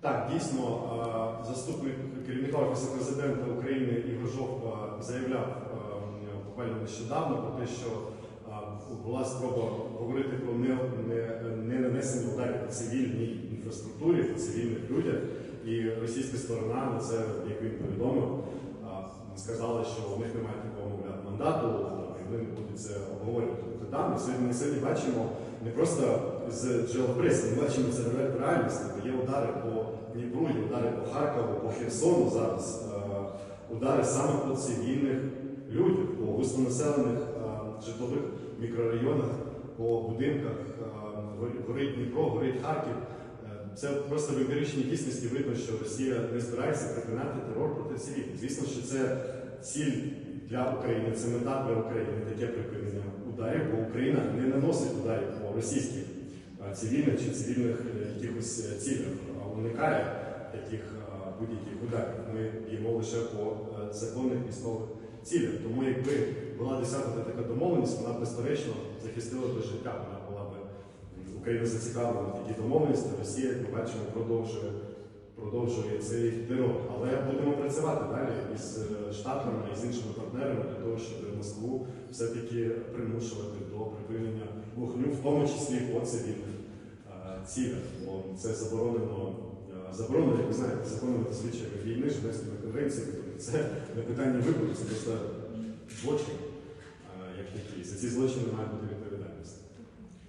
Так, дійсно, е, заступник керівника Офісу президента України Ігор Жовка заявляв е, буквально нещодавно про те, що е, була спроба говорити про не, не, не ударів по цивільній інфраструктурі, по цивільних людях. І російська сторона на це, як він повідомив, сказала, що у них немає такого мовляв мандату, і вони будуть це обговорювати. Тобто, ми сьогодні бачимо не просто з джерел ми бачимо це в реальності. Є удари по Дніпру, є удари по Харкову, по Херсону зараз, е, удари саме по цивільних людях, по густонаселених е, житлових мікрорайонах, по будинках, е, горить Дніпро, горить Харків. Це просто в емпіричній дійсності видно, що Росія не збирається припиняти терор проти цивільних. Звісно, що це ціль для України, це мета для України, таке припинення ударів, бо Україна не наносить ударів по російських е, цивільних чи цивільних е, якихось е, цілях, а уникає таких будь-яких ударів. Ми б'ємо лише по законних військових цілях. Тому якби була досягнута така домовленість, вона б безперечно захистила би життя. Вона була б Україна зацікавлена в такій домовленості, Росія, як ми бачимо, продовжує. Продовжує цей терор, але будемо працювати далі із е, і з іншими партнерами для того, щоб Москву все-таки примушувати до припинення вогню, в тому числі по цивільних цілях. Бо це заборонено, заборонено, як ви знаєте, законними звичаями війни, Женевськими конвенціями. Тобто це не питання вибору, це просто злочин, як такий. За ці злочини має бути відповідальність.